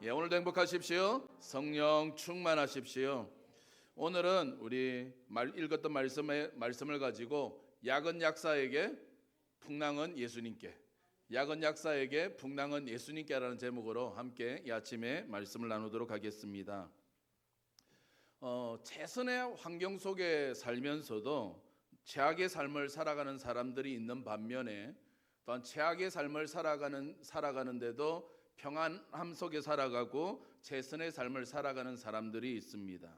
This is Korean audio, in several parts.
예, 오늘도 행복하십시오. 성령 충만하십시오. 오늘은 우리 말 읽었던 말씀의 말씀을 가지고 야건 약사에게 풍랑은 예수님께 야건 약사에게 풍랑은 예수님께라는 제목으로 함께 이 아침에 말씀을 나누도록 하겠습니다. 어, 최선의 환경 속에 살면서도 최악의 삶을 살아가는 사람들이 있는 반면에 또한 최악의 삶을 살아가는 살아가는데도 평안함 속에 살아가고 최선의 삶을 살아가는 사람들이 있습니다.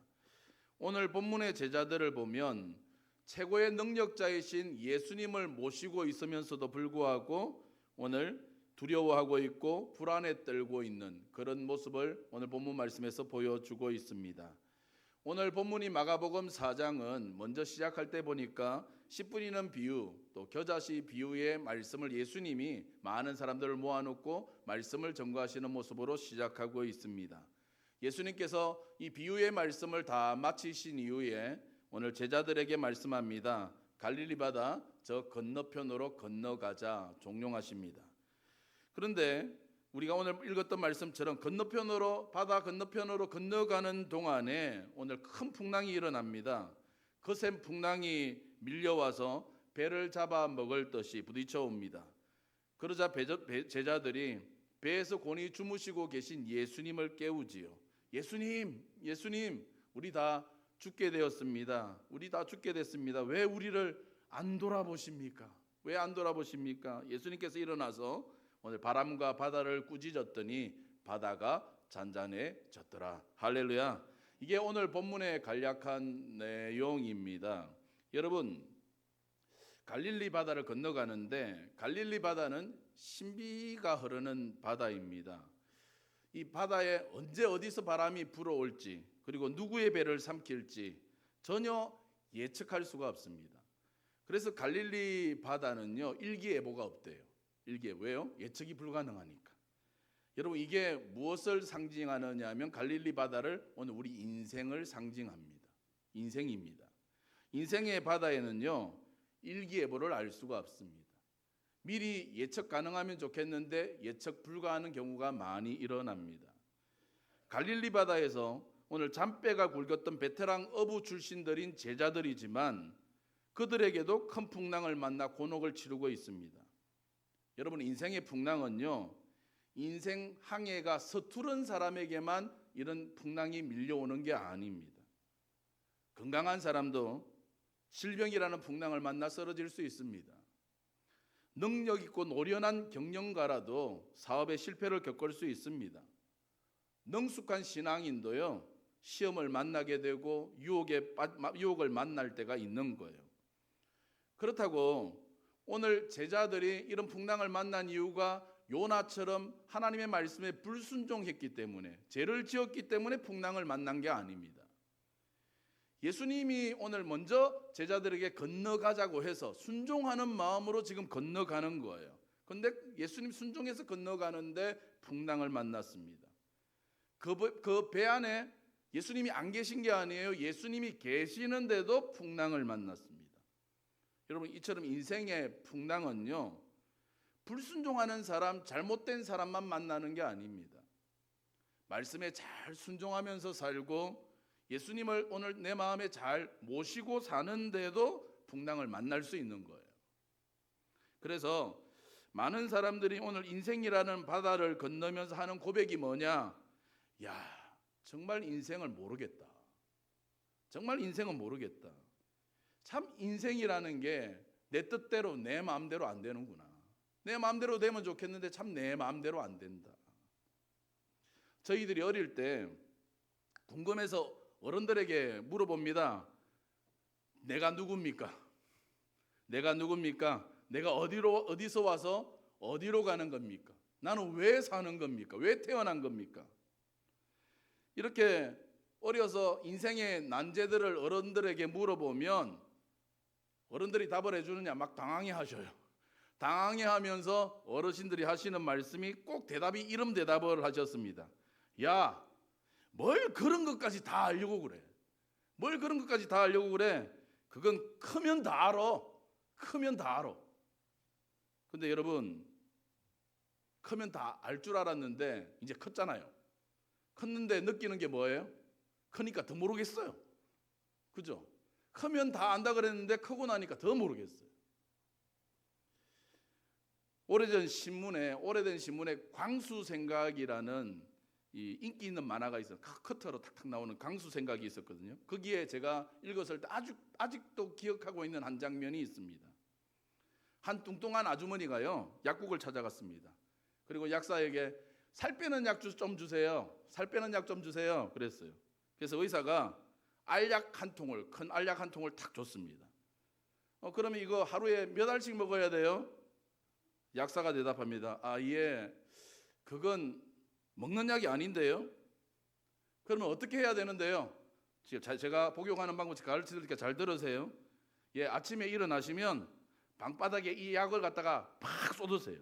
오늘 본문의 제자들을 보면 최고의 능력자이신 예수님을 모시고 있으면서도 불구하고 오늘 두려워하고 있고 불안에 떨고 있는 그런 모습을 오늘 본문 말씀에서 보여주고 있습니다. 오늘 본문이 마가복음 4장은 먼저 시작할 때 보니까 씨 뿌리는 비유 또 겨자씨 비유의 말씀을 예수님이 많은 사람들을 모아놓고 말씀을 전거하시는 모습으로 시작하고 있습니다. 예수님께서 이 비유의 말씀을 다 마치신 이후에 오늘 제자들에게 말씀합니다. 갈릴리 바다 저 건너편으로 건너가자 종용하십니다. 그런데 우리가 오늘 읽었던 말씀처럼 건너편으로 바다 건너편으로 건너가는 동안에 오늘 큰 풍랑이 일어납니다. 거센 풍랑이 밀려와서 배를 잡아 먹을 듯이 부딪혀 옵니다. 그러자 제자들이 배에서 곤히 주무시고 계신 예수님을 깨우지요. 예수님, 예수님, 우리 다 죽게 되었습니다. 우리 다 죽게 됐습니다. 왜 우리를 안 돌아보십니까? 왜 안 돌아보십니까? 예수님께서 일어나서 오늘 바람과 바다를 꾸짖었더니 바다가 잔잔해졌더라. 할렐루야. 이게 오늘 본문의 간략한 내용입니다. 여러분 갈릴리 바다를 건너가는데 갈릴리 바다는 신비가 흐르는 바다입니다. 이 바다에 언제 어디서 바람이 불어올지 그리고 누구의 배를 삼킬지 전혀 예측할 수가 없습니다. 그래서 갈릴리 바다는요 일기예보가 없대요. 일기예 왜요? 예측이 불가능하니까. 여러분 이게 무엇을 상징하느냐면 갈릴리 바다를 오늘 우리 인생을 상징합니다. 인생입니다. 인생의 바다에는요 일기예보를 알 수가 없습니다. 미리 예측 가능하면 좋겠는데 예측 불가하는 경우가 많이 일어납니다. 갈릴리 바다에서 오늘 잔배가 굵었던 베테랑 어부 출신들인 제자들이지만 그들에게도 큰 풍랑을 만나 곤혹을 치르고 있습니다. 여러분 인생의 풍랑은요. 인생 항해가 서투른 사람에게만 이런 풍랑이 밀려오는 게 아닙니다. 건강한 사람도 질병이라는 풍랑을 만나 쓰러질 수 있습니다. 능력 있고 노련한 경영가라도 사업의 실패를 겪을 수 있습니다. 능숙한 신앙인도요 시험을 만나게 되고 유혹에 유혹을 만날 때가 있는 거예요. 그렇다고 오늘 제자들이 이런 풍랑을 만난 이유가 요나처럼 하나님의 말씀에 불순종했기 때문에 죄를 지었기 때문에 풍랑을 만난 게 아닙니다. 예수님이 오늘 먼저 제자들에게 건너가자고 해서 순종하는 마음으로 지금 건너가는 거예요. 근데 예수님 순종해서 건너가는데 풍랑을 만났습니다. 그 배 안에 예수님이 안 계신 게 아니에요. 예수님이 계시는데도 풍랑을 만났습니다. 여러분 이처럼 인생의 풍랑은요. 불순종하는 사람, 잘못된 사람만 만나는 게 아닙니다. 말씀에 잘 순종하면서 살고 예수님을 오늘 내 마음에 잘 모시고 사는데도 풍랑을 만날 수 있는 거예요. 그래서 많은 사람들이 오늘 인생이라는 바다를 건너면서 하는 고백이 뭐냐? 야, 정말 인생을 모르겠다. 정말 인생은 모르겠다. 참 인생이라는 게 내 뜻대로 내 마음대로 안 되는구나. 내 마음대로 되면 좋겠는데 참 내 마음대로 안 된다. 저희들이 어릴 때 궁금해서 어른들에게 물어봅니다. 내가 누굽니까? 내가 누굽니까? 내가 어디로 어디서 와서 어디로 가는 겁니까? 나는 왜 사는 겁니까? 왜 태어난 겁니까? 이렇게 어려서 인생의 난제들을 어른들에게 물어보면 어른들이 답을 해주느냐 막 당황해 하셔요. 당황해 하면서 어르신들이 하시는 말씀이 꼭 대답이 이름 대답을 하셨습니다. 야, 뭘 그런 것까지 다 알려고 그래? 뭘 그런 것까지 다 알려고 그래? 그건 크면 다 알아. 크면 다 알아. 근데 여러분, 크면 다 알 줄 알았는데 이제 컸잖아요. 컸는데 느끼는 게 뭐예요? 크니까 더 모르겠어요. 그죠? 크면 다 안다 그랬는데 크고 나니까 더 모르겠어요. 오래전 신문에 오래된 신문에 광수 생각이라는 이 인기 있는 만화가 있어요. 카- 커터로 탁탁 나오는 광수 생각이 있었거든요. 거기에 제가 읽었을 때 아주 아직도 기억하고 있는 한 장면이 있습니다. 한 뚱뚱한 아주머니가요 약국을 찾아갔습니다. 그리고 약사에게 살 빼는 약 좀 주세요. 살 빼는 약 좀 주세요. 그랬어요. 그래서 의사가 알약 한 통을 큰 알약 한 통을 탁 줬습니다. 어 그러면 이거 하루에 몇 알씩 먹어야 돼요? 약사가 대답합니다. 아 예, 그건 먹는 약이 아닌데요. 그러면 어떻게 해야 되는데요? 제가 복용하는 방법 가르쳐 드릴게요. 잘 들으세요. 예, 아침에 일어나시면 방바닥에 이 약을 갖다가 팍 쏟으세요.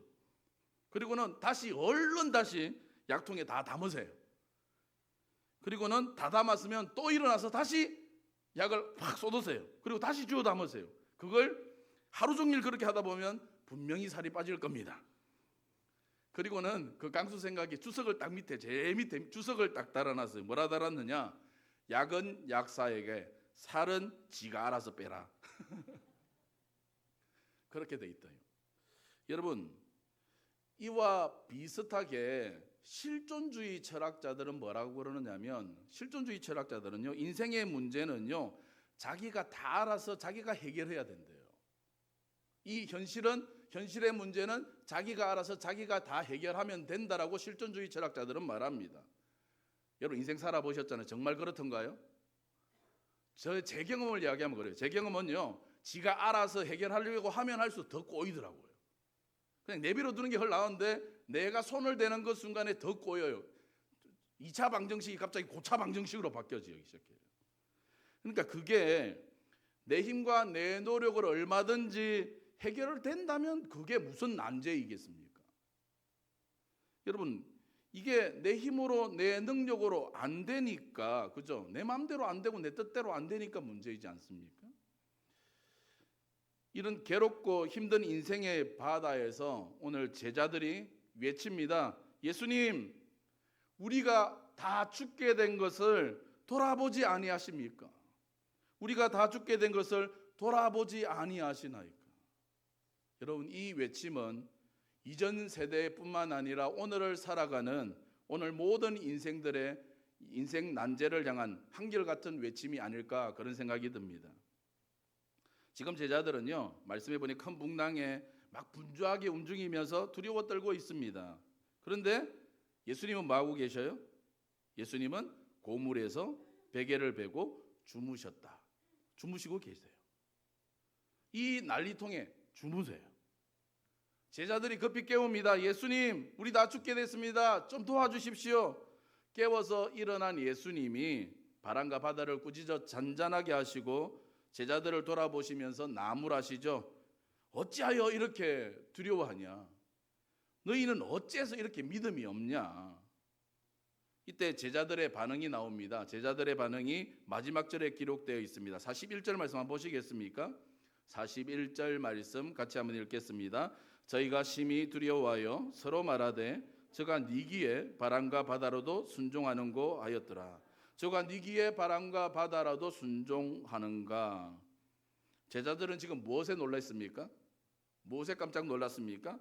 그리고는 다시 얼른 다시 약통에 다 담으세요. 그리고는 다 담았으면 또 일어나서 다시 약을 팍 쏟으세요. 그리고 다시 주워 담으세요. 그걸 하루 종일 그렇게 하다 보면 분명히 살이 빠질 겁니다. 그리고는 그 강수 생각이 주석을 딱 밑에 제일 밑에 주석을 딱 달아놨어요. 뭐라 달았느냐? 약은 약사에게 살은 지가 알아서 빼라. 그렇게 돼 있어요. 여러분 이와 비슷하게 실존주의 철학자들은 뭐라고 그러느냐면 실존주의 철학자들은요 인생의 문제는요 자기가 다 알아서 자기가 해결해야 된대요. 이 현실은 현실의 문제는 자기가 알아서 자기가 다 해결하면 된다라고 실존주의 철학자들은 말합니다. 여러분 인생 살아보셨잖아요. 정말 그렇던가요? 저 제 경험을 이야기하면 그래요. 제 경험은요. 지가 알아서 해결하려고 하면 할수록 더 꼬이더라고요. 그냥 내비로 두는 게 훨 나은데 내가 손을 대는 그 순간에 더 꼬여요. 2차 방정식이 갑자기 고차 방정식으로 바뀌어지기 시작해요. 그러니까 그게 내 힘과 내 노력으로 얼마든지 해결을 된다면 그게 무슨 난제이겠습니까? 여러분 이게 내 힘으로 내 능력으로 안 되니까 그죠? 내 마음대로 안 되고 내 뜻대로 안 되니까 문제이지 않습니까? 이런 괴롭고 힘든 인생의 바다에서 오늘 제자들이 외칩니다. 예수님, 우리가 다 죽게 된 것을 돌아보지 아니하십니까? 우리가 다 죽게 된 것을 돌아보지 아니하시나이까? 여러분 이 외침은 이전 세대뿐만 아니라 오늘을 살아가는 오늘 모든 인생들의 인생 난제를 향한 한결같은 외침이 아닐까 그런 생각이 듭니다. 지금 제자들은요 말씀해 보니 큰 풍랑에 막 분주하게 움직이면서 두려워 떨고 있습니다. 그런데 예수님은 뭐 하고 계셔요? 예수님은 고물에서 베개를 베고 주무셨다. 주무시고 계세요. 이 난리통에 주무세요. 제자들이 급히 깨웁니다. 예수님, 우리 다 죽게 됐습니다. 좀 도와주십시오. 깨워서 일어난 예수님이 바람과 바다를 꾸짖어 잔잔하게 하시고 제자들을 돌아보시면서 나무라시죠. 어찌하여 이렇게 두려워하냐? 너희는 어째서 이렇게 믿음이 없냐? 이때 제자들의 반응이 나옵니다. 제자들의 반응이 마지막 절에 기록되어 있습니다. 41절 말씀 한번 보시겠습니까? 41절 말씀 같이 한번 읽겠습니다. 저희가 심히 두려워하여 서로 말하되 저가 니기에 바람과 바다로도 순종하는고 하였더라. 저가 니기에 바람과 바다라도 순종하는가? 제자들은 지금 무엇에 놀랐습니까? 무엇에 깜짝 놀랐습니까?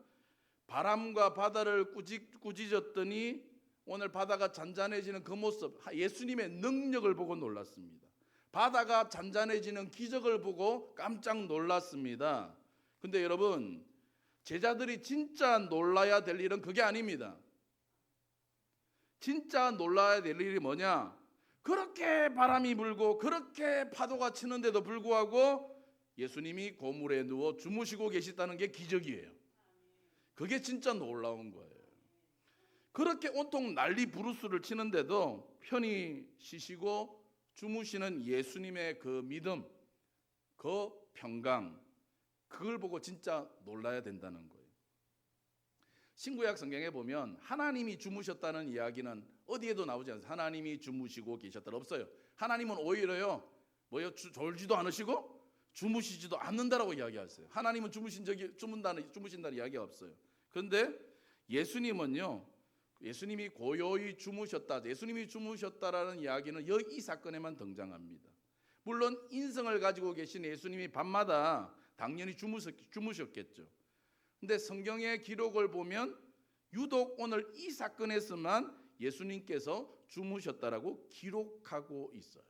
바람과 바다를 꾸짖, 꾸짖었더니 오늘 바다가 잔잔해지는 그 모습, 예수님의 능력을 보고 놀랐습니다. 바다가 잔잔해지는 기적을 보고 깜짝 놀랐습니다. 근데 여러분, 제자들이 진짜 놀라야 될 일은 그게 아닙니다. 진짜 놀라야 될 일이 뭐냐? 그렇게 바람이 불고 그렇게 파도가 치는데도 불구하고 예수님이 고물에 누워 주무시고 계시다는 게 기적이에요. 그게 진짜 놀라운 거예요. 그렇게 온통 난리 부르스를 치는데도 편히 쉬시고 주무시는 예수님의 그 믿음, 그 평강, 그걸 보고 진짜 놀라야 된다는 거예요. 신구약 성경에 보면 하나님이 주무셨다는 이야기는 어디에도 나오지 않아요. 하나님이 주무시고 계셨다 없어요. 하나님은 오히려요, 뭐요, 주- 졸지도 않으시고 주무시지도 않는다라고 이야기하세요. 하나님은 주무신 적이 주문다는 주무신다는 이야기가 없어요. 그런데 예수님은요, 예수님이 고요히 주무셨다. 예수님이 주무셨다라는 이야기는 여이 사건에만 등장합니다. 물론 인성을 가지고 계신 예수님이 밤마다 당연히 주무셨, 주무셨 겠죠. 근데 성경의 기록을 보면 유독 오늘 이 사건에서만 예수님께서 주무셨다라고 기록하고 있어요.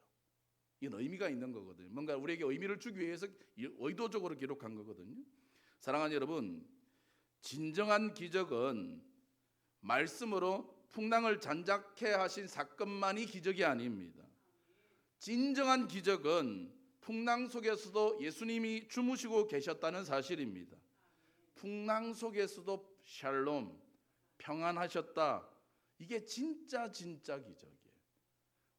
이건 의미가 있는 거거든요. 뭔가 우리에게 의미를 주기 위해서 의도적으로 기록한 거거든요. 사랑하는 여러분, 진정한 기적은 말씀으로 풍랑을 잔작케 하신 사건만이 기적이 아닙니다. 진정한 기적은 풍랑 속에서도 예수님이 주무시고 계셨다는 사실입니다. 풍랑 속에서도 샬롬 평안하셨다. 이게 진짜 진짜 기적이에요.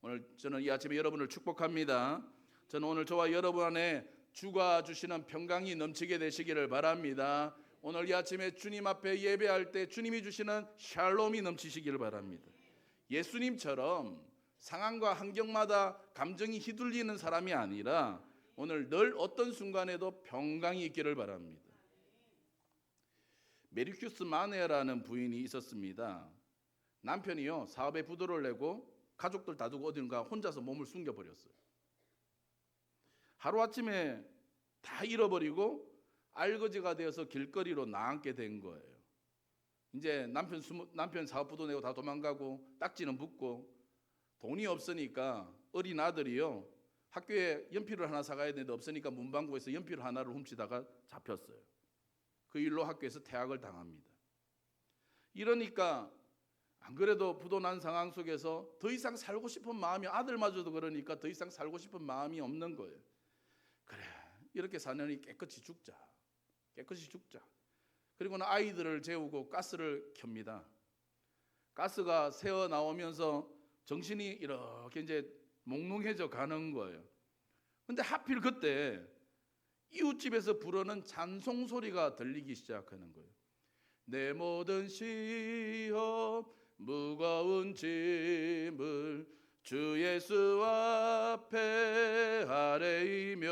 오늘 저는 이 아침에 여러분을 축복합니다. 저는 오늘 저와 여러분 안에 주가 주시는 평강이 넘치게 되시기를 바랍니다. 오늘 이 아침에 주님 앞에 예배할 때 주님이 주시는 샬롬이 넘치시기를 바랍니다. 예수님처럼 상황과 환경마다 감정이 휘둘리는 사람이 아니라 오늘 늘 어떤 순간에도 평강이 있기를 바랍니다. 메리큐스 마네라는 부인이 있었습니다. 남편이요 사업에 부도를 내고 가족들 다 두고 어딘가 혼자서 몸을 숨겨 버렸어요. 하루 아침에 다 잃어버리고 알거지가 되어서 길거리로 나앉게 된 거예요. 이제 남편 수모, 남편 사업 부도 내고 다 도망가고 딱지는 붙고 돈이 없으니까 어린 아들이요 학교에 연필을 하나 사가야 되는데 없으니까 문방구에서 연필 하나를 훔치다가 잡혔어요. 그 일로 학교에서 퇴학을 당합니다. 이러니까 안 그래도 부도난 상황 속에서 더 이상 살고 싶은 마음이 아들마저도 그러니까 더 이상 살고 싶은 마음이 없는 거예요. 그래 이렇게 사느니 깨끗이 죽자. 깨끗이 죽자. 그리고는 아이들을 재우고 가스를 켭니다. 가스가 새어 나오면서 정신이 이렇게 이제 몽롱해져 가는 거예요. 근데 하필 그때 이웃집에서 부르는 찬송 소리가 들리기 시작하는 거예요. 내 모든 시험 무거운 짐을 주 예수 앞에 아뢰이면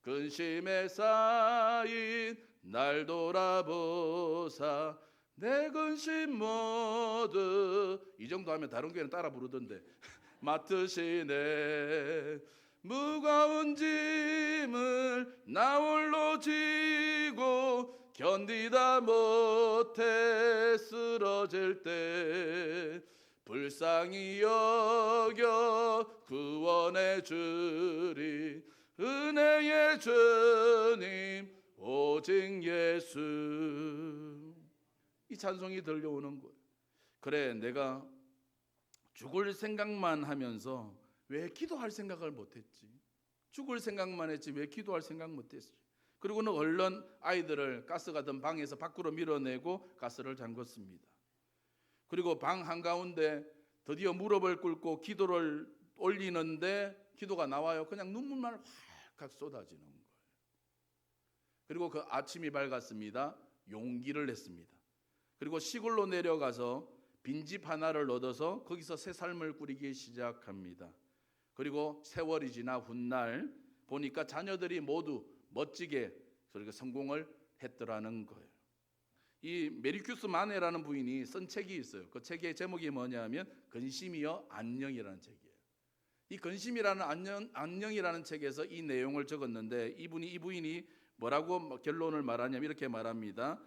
근심에 쌓인 날 돌아보사 내 근심 모두. 이 정도 하면 다른 교회는 따라 부르던데. 맡으시네. 무거운 짐을 나 홀로 지고 견디다 못해 쓰러질 때 불쌍히 여겨 구원해 주리. 은혜의 주님 오직 예수. 이 찬송이 들려오는 거예요. 그래 내가 죽을 생각만 하면서 왜 기도할 생각을 못했지? 죽을 생각만 했지 왜 기도할 생각 못했지? 그리고는 얼른 아이들을 가스가 든 방에서 밖으로 밀어내고 가스를 잠궜습니다. 그리고 방 한가운데 드디어 무릎을 꿇고 기도를 올리는데 기도가 나와요. 그냥 눈물만 확 쏟아지는 거예요. 그리고 그 아침이 밝았습니다. 용기를 냈습니다. 그리고 시골로 내려가서 빈집 하나를 얻어서 거기서 새 삶을 꾸리기 시작합니다. 그리고 세월이 지나 훗날 보니까 자녀들이 모두 멋지게 그렇게 성공을 했더라는 거예요. 이 메리큐스 마네라는 부인이 쓴 책이 있어요. 그 책의 제목이 뭐냐면 근심이여 안녕이라는 책이에요. 이 근심이라는 안녕 안녕이라는 책에서 이 내용을 적었는데 이분이 이 부인이 뭐라고 결론을 말하냐면 이렇게 말합니다.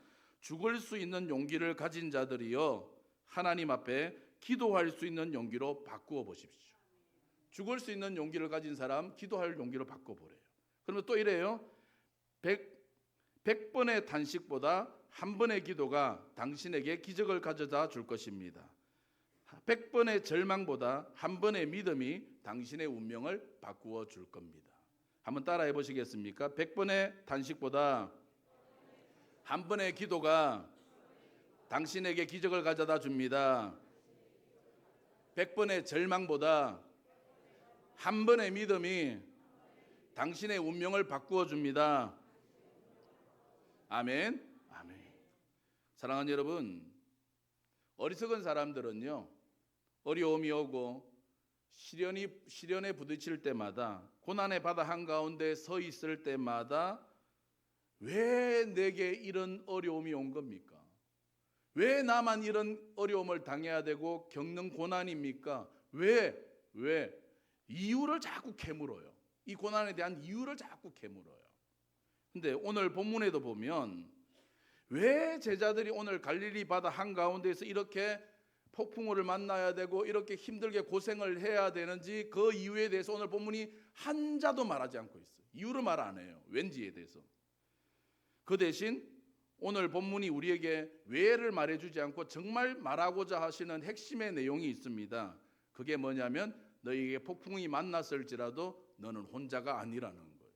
죽을 수 있는 용기를 가진 자들이여 하나님 앞에 기도할 수 있는 용기로 바꾸어 보십시오. 죽을 수 있는 용기를 가진 사람 기도할 용기로 바꿔 보래요. 그러면 또 이래요. 100, 100번의 단식보다 한 번의 기도가 당신에게 기적을 가져다 줄 것입니다. 100번의 절망보다 한 번의 믿음이 당신의 운명을 바꾸어 줄 겁니다. 한번 따라해 보시겠습니까? 100번의 단식보다 한 번의 기도가 당신에게 기적을 가져다 줍니다. 100번의 절망보다 한 번의 믿음이 당신의 운명을 바꾸어 줍니다. 아멘. 아멘. 사랑하는 여러분, 어리석은 사람들은요. 어려움이 오고 시련이 시련에 부딪힐 때마다 고난의 바다 한가운데 서 있을 때마다 왜 내게 이런 어려움이 온 겁니까? 왜 나만 이런 어려움을 당해야 되고 겪는 고난입니까? 왜? 왜? 이유를 자꾸 캐물어요. 이 고난에 대한 이유를 자꾸 캐물어요. 근데 오늘 본문에도 보면 왜 제자들이 오늘 갈릴리 바다 한가운데에서 이렇게 폭풍우를 만나야 되고 이렇게 힘들게 고생을 해야 되는지 그 이유에 대해서 오늘 본문이 한 자도 말하지 않고 있어요. 이유를 말 안 해요. 왠지에 대해서. 그 대신 오늘 본문이 우리에게 왜를 말해주지 않고 정말 말하고자 하시는 핵심의 내용이 있습니다. 그게 뭐냐면 너희에게 폭풍이 만났을지라도 너는 혼자가 아니라는 거예요.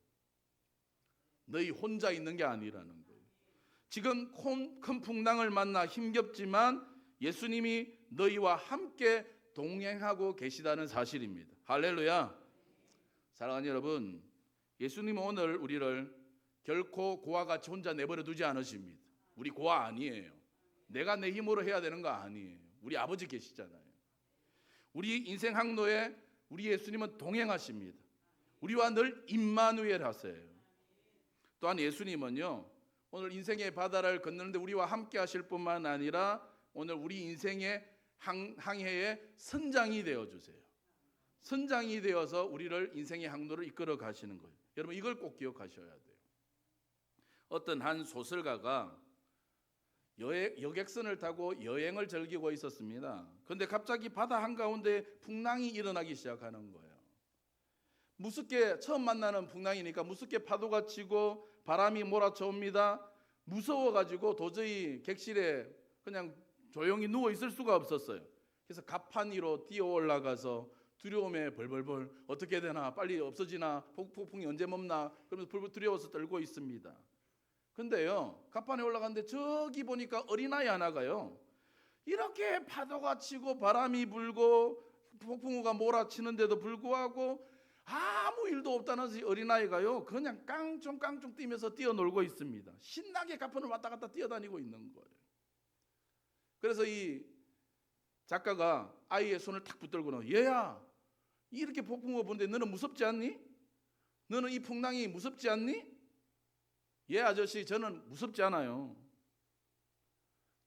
너희 혼자 있는 게 아니라는 거예요. 지금 큰, 큰 풍랑을 만나 힘겹지만 예수님이 너희와 함께 동행하고 계시다는 사실입니다. 할렐루야. 사랑하는 여러분, 예수님은 오늘 우리를 결코 고와 같이 혼자 내버려 두지 않으십니다. 우리 고아 아니에요. 내가 내 힘으로 해야 되는 거 아니에요. 우리 아버지 계시잖아요. 우리 인생 항로에 우리 예수님은 동행하십니다. 우리와 늘 임마누엘 하세요. 또한 예수님은요. 오늘 인생의 바다를 건너는데 우리와 함께 하실 뿐만 아니라 오늘 우리 인생의 항, 항해의 선장이 되어 주세요. 선장이 되어서 우리를 인생의 항로를 이끌어 가시는 거예요. 여러분 이걸 꼭 기억하셔야 돼요. 어떤 한 소설가가 여행, 여객선을 타고 여행을 즐기고 있었습니다. 그런데 갑자기 바다 한가운데 풍랑이 일어나기 시작하는 거예요. 무섭게 처음 만나는 풍랑이니까 무섭게 파도가 치고 바람이 몰아쳐옵니다. 무서워가지고 도저히 객실에 그냥 조용히 누워 있을 수가 없었어요. 그래서 갑판 위로 뛰어 올라가서 두려움에 벌벌벌 어떻게 되나 빨리 없어지나 폭풍이 언제 멈나 그러면서 두려워서 떨고 있습니다. 근데요 갑판에 올라갔는데 저기 보니까 어린아이 하나가요 이렇게 파도가 치고 바람이 불고 폭풍우가 몰아치는데도 불구하고 아무 일도 없다는 이 어린아이가요 그냥 깡총깡총 뛰면서 뛰어놀고 있습니다 신나게 갑판을 왔다 갔다 뛰어다니고 있는 거예요 그래서 이 작가가 아이의 손을 탁 붙들고는 얘야 이렇게 폭풍우가 보는데 너는 무섭지 않니? 너는 이 풍랑이 무섭지 않니? 예 아저씨 저는 무섭지 않아요.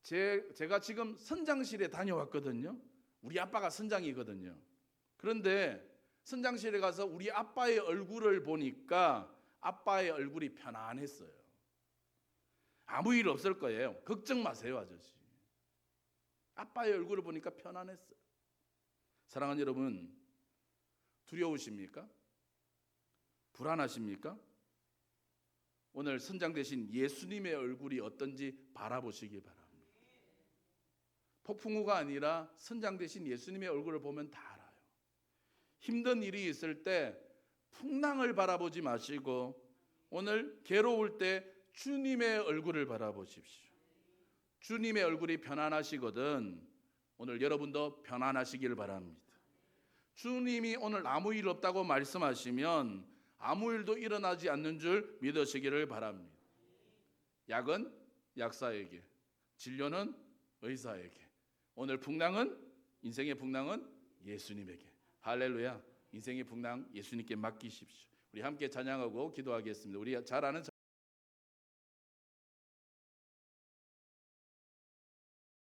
제, 제가 지금 선장실에 다녀왔거든요. 우리 아빠가 선장이거든요. 그런데 선장실에 가서 우리 아빠의 얼굴을 보니까 아빠의 얼굴이 편안했어요. 아무 일 없을 거예요. 걱정 마세요, 아저씨. 아빠의 얼굴을 보니까 편안했어요. 사랑하는 여러분, 두려우십니까? 불안하십니까? 오늘 선장 대신 예수님의 얼굴이 어떤지 바라보시기 바랍니다. 폭풍우가 아니라 선장 대신 예수님의 얼굴을 보면 다 알아요. 힘든 일이 있을 때 풍랑을 바라보지 마시고 오늘 괴로울 때 주님의 얼굴을 바라보십시오. 주님의 얼굴이 편안하시거든 오늘 여러분도 편안하시길 바랍니다. 주님이 오늘 아무 일 없다고 말씀하시면 아무 일도 일어나지 않는 줄 믿으시기를 바랍니다. 약은 약사에게, 진료는 의사에게, 오늘 풍랑은 인생의 풍랑은 예수님에게. 할렐루야. 인생의 풍랑 예수님께 맡기십시오. 우리 함께 찬양하고 기도하겠습니다. 우리 잘 아는